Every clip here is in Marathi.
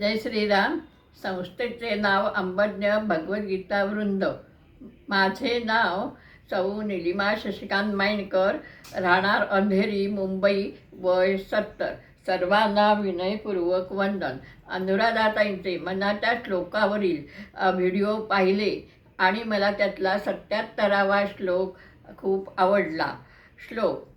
जय श्रीराम. संस्थेचे नाव अंबज्ञ भगवद्गीता वृंद. माझे नाव सौ निलिमा शशिकांत मायणकर राहणार अंधेरी मुंबई वय सत्तर. सर्वांना विनयपूर्वक वंदन. अनुराधाताईंचे मनाच्या श्लोकावरील व्हिडिओ पाहिले आणि मला त्यातला सत्याहत्तरावा श्लोक खूप आवडला. श्लोक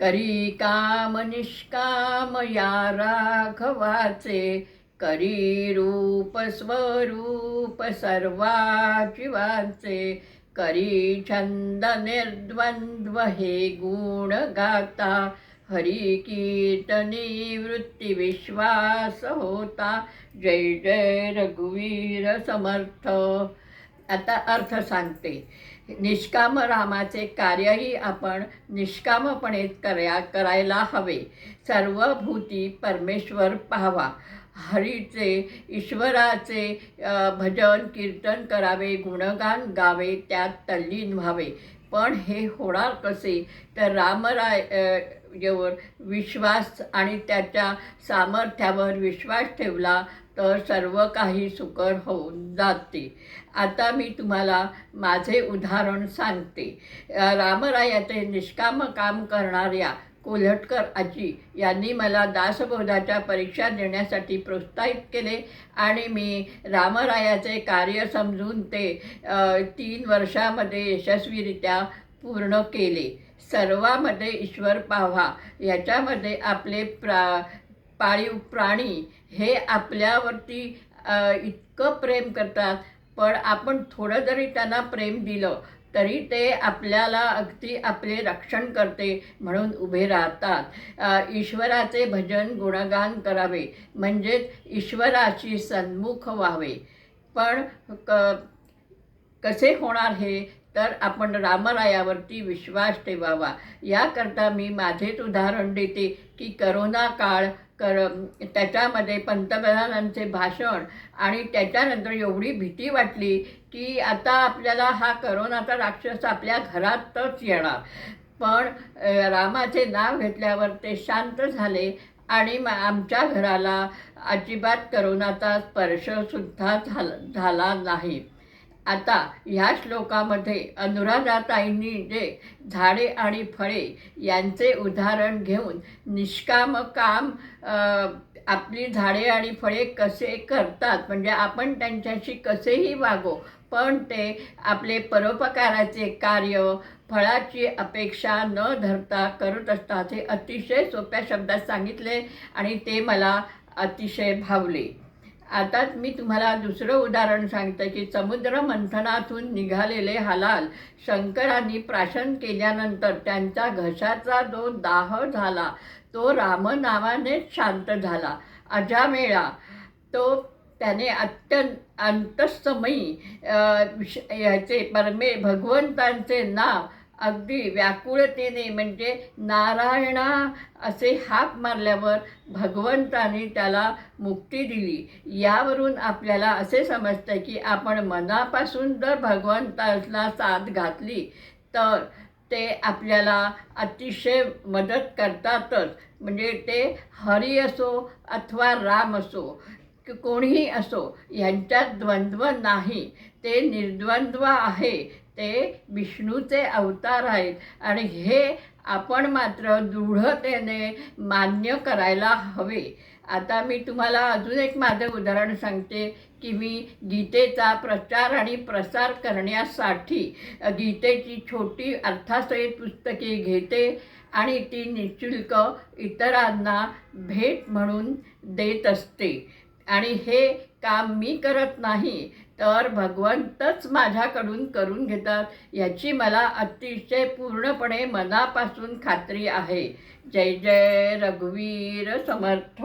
करी काम निष्काम या राघवाचे करी रूप स्वरूप सर्वा जीवांचे करी छंद निर्द्वंद्व हे गुण गाता. हरी कीर्तनी वृत्ती विश्वास होता. जय जय रघुवीर समर्थ. आता अर्थ सांगते. निष्काम रामाचे कार्यही आपण निष्कामपणे करया करायला हवे. सर्व भूती परमेश्वर पाहावा. हरीचे ईश्वराचे भजन कीर्तन करावे गुणगान गावे त्यात तल्लीन व्हावे. पण हे होणार कसे? तर रामराय विश्वास आणि त्याच्या सामर्थ्यावर विश्वास ठेवला तर सर्व काही सुकर होऊन जाते. आता मी तुम्हाला माझे उदाहरण सांगते. रामरायाचे निष्काम काम करणाऱ्या कोल्हटकर आजी यांनी मला दासबोधाच्या परीक्षा देण्यासाठी प्रोत्साहित केले आणि मी रामरायाचे कार्य समजून ते तीन वर्षामध्ये यशस्वीरित्या पूर्ण केले. सर्वामध्ये ईश्वर पाहा याच्यामध्ये आपले प्रा पाळीव प्राणी हे आपल्यावरती इतकं प्रेम करतात. पण आपण थोडं जरी त्यांना प्रेम दिलं तरी ते आपल्याला अगदी आपले रक्षण करते म्हणून उभे राहतात. ईश्वराचे भजन गुणगान करावे म्हणजेच ईश्वराशी सन्मुख व्हावे. पण क कसे होणार हे? तर आपण रामरायावरती विश्वास ठेवावा. याकरता मी माझेच उदाहरण देते की करोना काळ कर त्याच्यामध्ये पंतप्रधानांचे भाषण आणि त्याच्यानंतर एवढी भीती वाटली की आता आपल्याला हा करोनाचा राक्षस आपल्या घरातच येणार. पण रामाचे नाव घेतल्यावर ते शांत झाले आणि म आमच्या घराला अजिबात करोनाचा स्पर्शसुद्धा झाला झाला नाही. आता ह्या श्लोकामध्ये अनुराधाताईंनी जे झाडे आणि फळे यांचे उदाहरण घेऊन निष्काम काम आपली झाडे आणि फळे कसे करतात म्हणजे आपण त्यांच्याशी कसेही वागो पण ते आपले परोपकाराचे कार्य फळाची अपेक्षा न धरता करत असतात हे अतिशय सोप्या शब्दात सांगितले आणि ते मला अतिशय भावले. आता मी तुम्हाला दुसरं उदाहरण सांगते की समुद्र मंथनातून निघालेले हलाल शंकरांनी प्राशन केल्यानंतर त्यांच्या घशाचा जो दाह झाला तो रामनामानेच शांत झाला. अजामेळा तो त्याने अत्यंत अंतस्तमयी ह्याचे याचे परमे भगवंतांचे नाव अगदी व्याकुळतेने म्हणजे नारायणा असे हाक मारल्यावर भगवंताने त्याला मुक्ती दिली. यावरून आपल्याला असे समजतं की आपण मनापासून जर भगवंताला साथ घातली तर ते आपल्याला अतिशय मदत करतातच. म्हणजे ते हरी असो अथवा राम असो कोणीही असो यांच्यात द्वंद्व नाही. ते निर्द्वंद्व आहे. ते विष्णूचे अवतार आहेत. आणि हे आपण मात्र दृढतेने मान्य करायला हवे. आता मी तुम्हाला अजून एक माझं उदाहरण सांगते की मी गीतेचा प्रचार आणि प्रसार करण्यासाठी गीतेची छोटी अर्थासहित पुस्तके घेते आणि ती निशुल्क इतरांना भेट म्हणून देत असते. आणि हे काम मी करत नाही तर भगवंतच माझ्याकडून करून घेतात याची मला अतिशय पूर्णपणे मनापासून खात्री आहे. जय जय रघुवीर समर्थ.